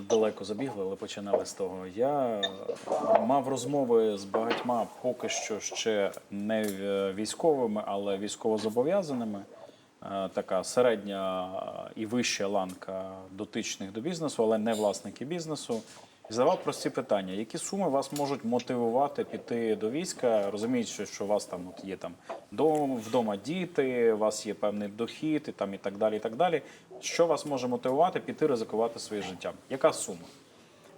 далеко забігли, але починали з того. Я мав розмови з багатьма поки що ще не військовими, але військовозобов'язаними. Е, Така середня і вища ланка дотичних до бізнесу, але не власники бізнесу. Задавав прості питання: які суми вас можуть мотивувати піти до війська, розуміючи, що у вас там от є там дом, вдома діти, у вас є певний дохід і там і так далі. І так далі. Що вас може мотивувати піти ризикувати своїм життям? Яка сума?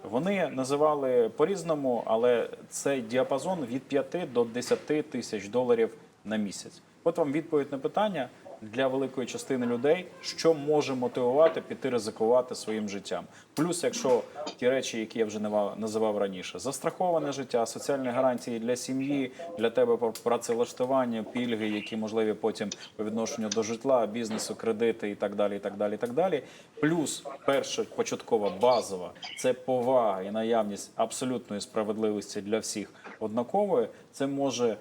Вони називали по-різному, але це діапазон від 5 до 10 тисяч доларів на місяць. От вам відповідь на питання для великої частини людей, що може мотивувати піти ризикувати своїм життям. Плюс, якщо ті речі, які я вже називав раніше, застраховане життя, соціальні гарантії для сім'ї, для тебе пр- працевлаштування, пільги, які можливі потім по відношенню до житла, бізнесу, кредити і так далі. І так далі, і так далі. Плюс перша початкова базова це повага і наявність абсолютної справедливості для всіх однакової. Це може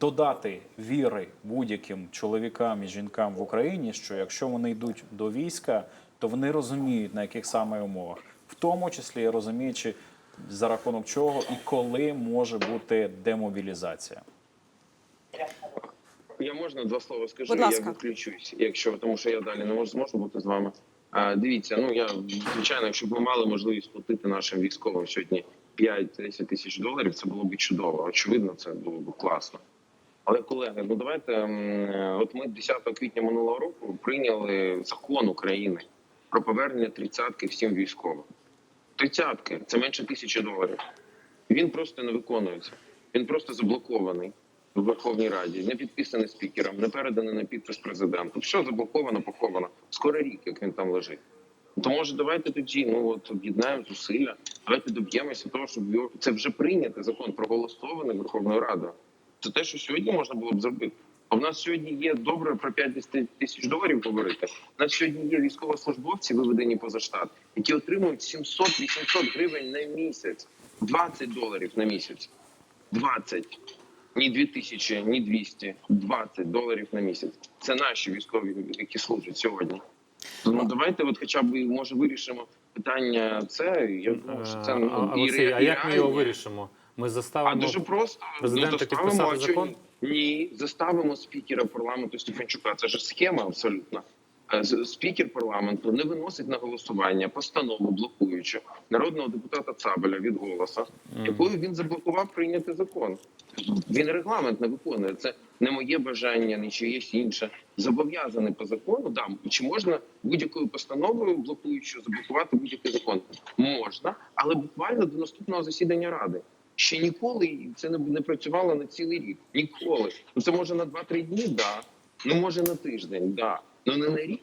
додати віри будь-яким чоловікам і жінкам в Україні, що якщо вони йдуть до війська, то вони розуміють на яких саме умовах, в тому числі розуміючи за рахунок чого і коли може бути демобілізація. Я можна два слова скажу, Будь я виключусь, якщо тому, що я далі не можу зможу бути з вами. А, дивіться, ну я звичайно, якщо б ми мали можливість платити нашим військовим сьогодні 5-10 тисяч доларів, це було б чудово. Очевидно, це було б класно. Але колеги, ну давайте от ми 10 квітня минулого року прийняли закон України про повернення тридцятки всім військовим. Тридцятки це менше тисячі доларів. Він просто не виконується. Він просто заблокований в Верховній Раді, не підписаний спікером, не переданий на підпис президенту. Все заблоковано, поховано. Скоро рік, як він там лежить. То може давайте тоді ну от об'єднаємо зусилля. Давайте доб'ємося того, щоб його це вже прийнятий закон проголосований Верховною Радою. Це те, що сьогодні можна було б зробити. А в нас сьогодні є добре про 50 тисяч доларів говорити. У нас сьогодні є військовослужбовці, виведені поза штат, які отримують 700-800 гривень на місяць, 20 доларів на місяць. 20. Ні 2000, ні 200, 20 доларів на місяць. Це наші військові, які служать сьогодні. Тому давайте, от хоча б може вирішимо питання. Це я думаю, що це Е, ну, а- і Олексій, а як ми його вирішимо? Ми А дуже просто президента ну, заставимо, а закон? Ні, заставимо спікера парламенту Стефанчука. Це ж схема абсолютно. Е, Спікер парламенту не виносить на голосування постанову блокуючу народного депутата Цабеля від голоса, якою він заблокував прийняти закон. Він регламент не виконує. Це не моє бажання, не чиєсь інше. Зобов'язаний по закону. Да, чи можна будь-якою постановою блокуючою заблокувати будь-який закон? Можна, але буквально до наступного засідання ради. Ще ніколи це не, не працювало на цілий рік. Ніколи. Ну це може на 2-3 дні, да. Ну може на тиждень, да. Ну не на рік.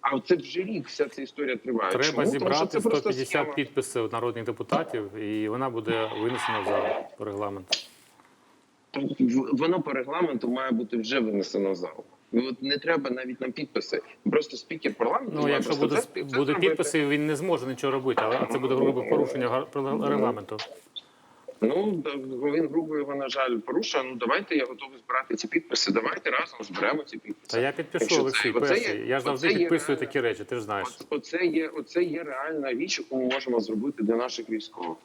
А це вже рік вся ця історія триває. Треба Чому? Зібрати це просто 150 схема. підписів народних депутатів, і вона буде винесена в зал по регламенту. Воно по регламенту має бути вже винесено в зал. І от не треба навіть нам підписи. Просто спікер парламенту. Ну, якщо буде, це- це буде зробити. підписи, він не зможе нічого робити, але це буде грубе порушення регламенту. Ну він грубо його на жаль порушує. Ну давайте я готовий збирати ці підписи. Давайте разом зберемо ці підписи. Та я підпишу Олексій. Перший. є- Я ж завжди є підписую реально. такі речі. Ти ж знаєш. Оце є, оце є реальна річ, яку ми можемо зробити для наших військових.